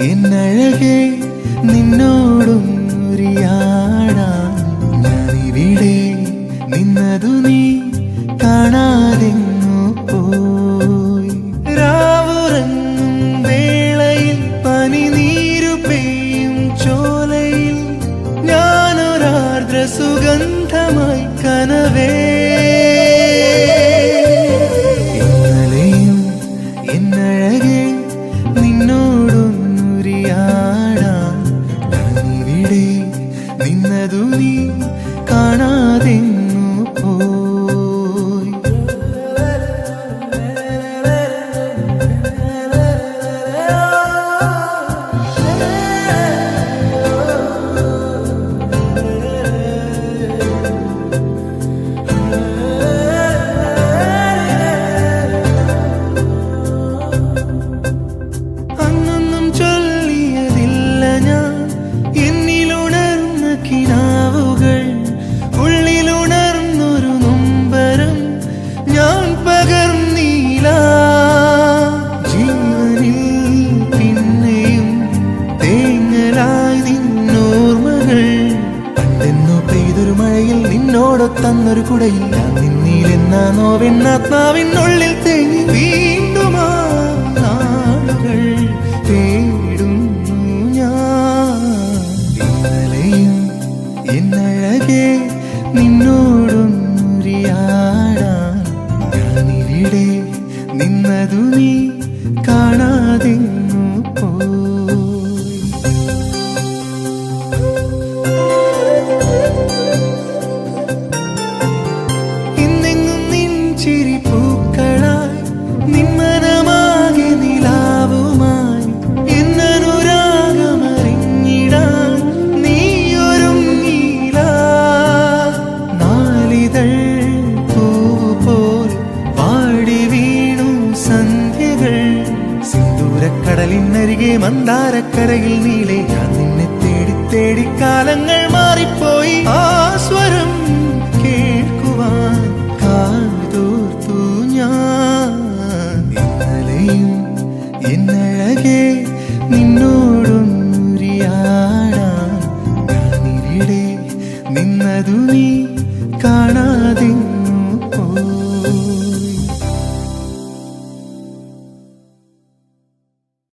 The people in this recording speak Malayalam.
എന്നഴകേ നിന്നോ കാണാതു നീ തന്നൊരു കുടയില്ല. നിന്നീലെന്ന നോവെന്നാത്മാവിനുള്ളിൽ തേങ്ങി വീണ്ടും നാളുകൾ തേടുന്നു ഞാൻ. ഇന്നലെയും എന്നഴകെ നിന്നോടൊന്നുരിയാടാൻ ഞാനിവിടെ നിന്നതു നീ കാണാതെങ്ങു പാടി വീണു സന്ധ്യകൾ. സിന്ദൂരക്കടലിനരികെ മന്ദാരക്കരയിൽ നീളെ ഞാൻ നിന്നെ തേടി തേടി കാലങ്ങൾ മാറിപ്പോയി. ആ സ്വരം കേൾക്കുവാൻ കാതോർത്തു ഞാൻ. ഇന്നലെയും എന്നഴകെ നിന്നോടൊന്നുരിയാടാൻ ഞാനിരിടെ നിന്നതു നീ കാണാൻ